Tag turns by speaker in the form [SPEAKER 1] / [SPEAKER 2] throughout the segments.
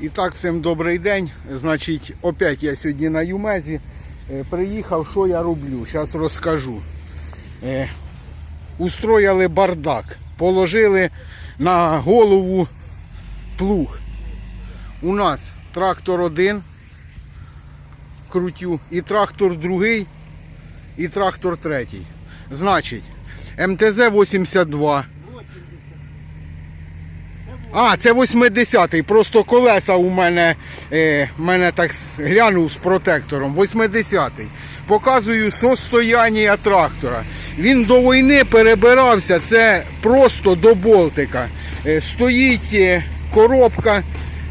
[SPEAKER 1] І так, всім добрий день. Значить, опять я сьогодні на Юмезі. Е, Приїхав, що я роблю. Зараз розкажу. Е, Устроїли бардак. Положили на голову плуг. У нас трактор один крутю, і трактор другий, і трактор третій. Значить, МТЗ-82. А, це 80-й. Просто колеса у мене, е, мене так глянув з протектором. 80-й. Показую состояння трактора. Він до війни перебирався, це просто до болтика. Е, стоїть е, коробка.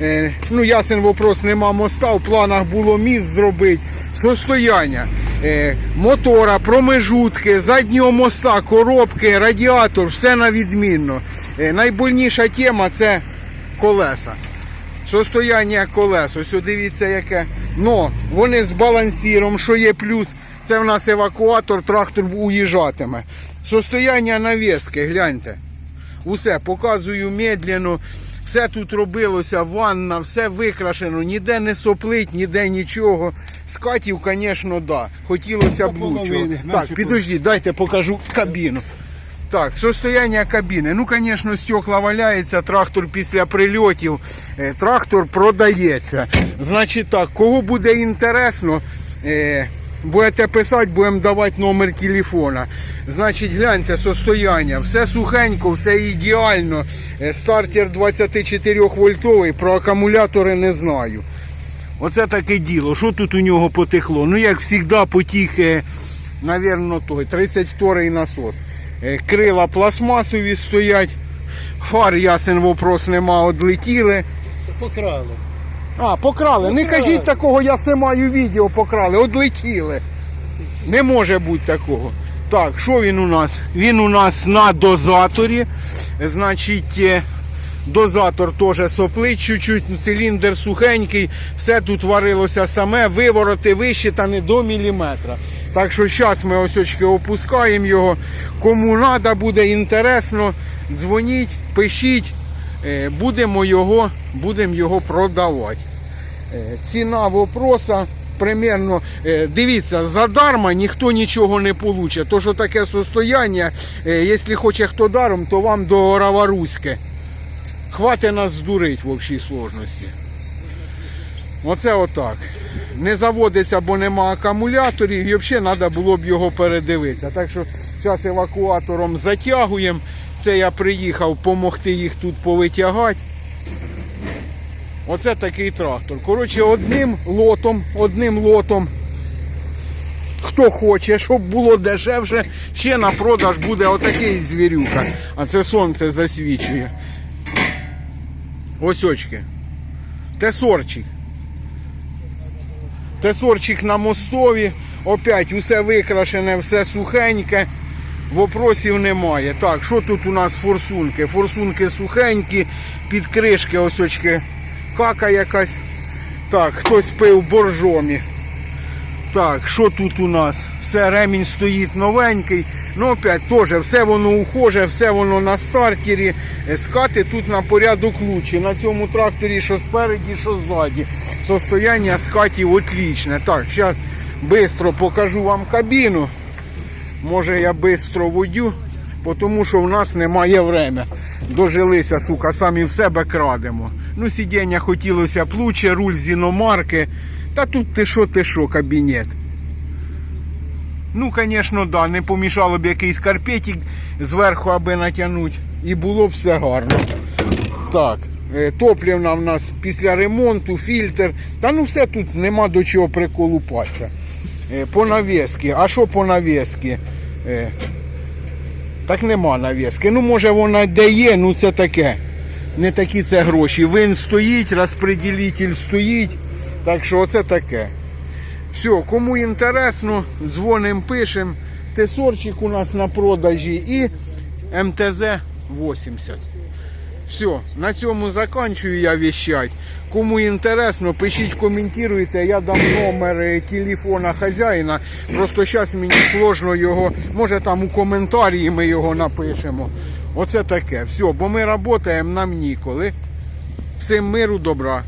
[SPEAKER 1] Е, ну, ясен вопрос, нема моста, в планах було міст зробити. Состояння мотора, промежутки, заднього моста, коробки, радіатор, все на відмінно. Е, найбольніша тема це колеса. Состояння колес. Ось дивіться яке. Но вони з балансіром, що є плюс. Це в нас евакуатор, трактор уїжджатиме. Состояння навіски, гляньте. Усе показую медленно. Все тут робилося, ванна, все викрашено, ніде не соплить, ніде нічого. З катів, звісно, да. Хотілося б лучшого. Так, підожди, дайте покажу кабіну. Так, состояння кабіни. Ну, звісно, стекла валяється, трактор після прильотів. Е, Трактор продається. Значить так, кого буде інтересно, е, будете писати, будемо давати номер телефона. Значить, гляньте состояння. Все сухенько, все ідеально. Е, Стартер 24 вольтовий, про акумулятори не знаю. Оце таке діло. Що тут у нього потекло? Ну, як завжди, потік, е, навірно, той 32-й насос. Е, Крила пластмасові стоять. Фар, ясен вопрос, нема, одлетіли.
[SPEAKER 2] Покрали.
[SPEAKER 1] А, покрали. Не кажіть такого, я знімаю відео, покрали, одлетіли. Не може бути такого. Так, що він у нас? Він у нас на дозаторі. Значить, е, дозатор теж соплить чуть-чуть, циліндр сухенький, все тут варилося саме, вивороти вищитані до міліметра. Так що зараз ми ось очки опускаємо його. Кому треба, буде інтересно, дзвоніть, пишіть, Е, будемо його, будемо його продавати. Е, Ціна вопроса примерно, е, дивіться, задарма ніхто нічого не получить. То, що таке состояння, е, якщо хоче хто даром, то вам до Раваруське. Хватить нас здурить в общій сложності. Оце отак. Не заводиться, бо нема акумуляторів, і взагалі треба було б його передивитися. Так що зараз евакуатором затягуємо. Це я приїхав допомогти їх тут повитягати. Оце такий трактор. Коротше, одним лотом, одним лотом. Хто хоче, щоб було дешевше, ще на продаж буде отакий звірюка. А це сонце засвічує. Ось очки. Тесорчик. Тесорчик на мостові. Опять усе викрашене, все сухеньке. Вопросів немає. Так, що тут у нас форсунки? Форсунки сухенькі, під кришки ось очки кака якась. Так, хтось пив боржомі. Так, що тут у нас? Все, ремінь стоїть новенький. Ну, опять теж, все воно ухоже, все воно на стартері. Скати тут на порядок лучше. На цьому тракторі, що спереді, що ззаді. Состояння скатів отлічне. Так, зараз швидко покажу вам кабіну. Може я швидко водю, тому що в нас немає время. Дожилися, сука, самі в себе крадемо. Ну, сидіння хотілося б лучше, руль з іномарки. Та тут ти що, ти що, кабінет. Ну, звісно, да, не помішало б якийсь карпетик зверху, аби натягнути. І було б все гарно. Так, е, топлівна в нас після ремонту, фільтр. Та ну все тут нема до чого приколупатися. Е, По навіски. А що по навіски? Так нема навіски. Ну, може вона де є, ну це таке. Не такі це гроші. Вин стоїть, розпреділитель стоїть. Так що оце таке. Все, кому інтересно, дзвоним, пишемо. Тесорчик у нас на продажі і МТЗ 80. Все, на цьому закінчую я віщать. Кому інтересно, пишіть, коментуйте, я дам номер е, телефона хазяїна. Просто зараз мені сложно його, може там у коментарі ми його напишемо. Оце таке. Все, бо ми працюємо, нам ніколи. Всім миру, добра.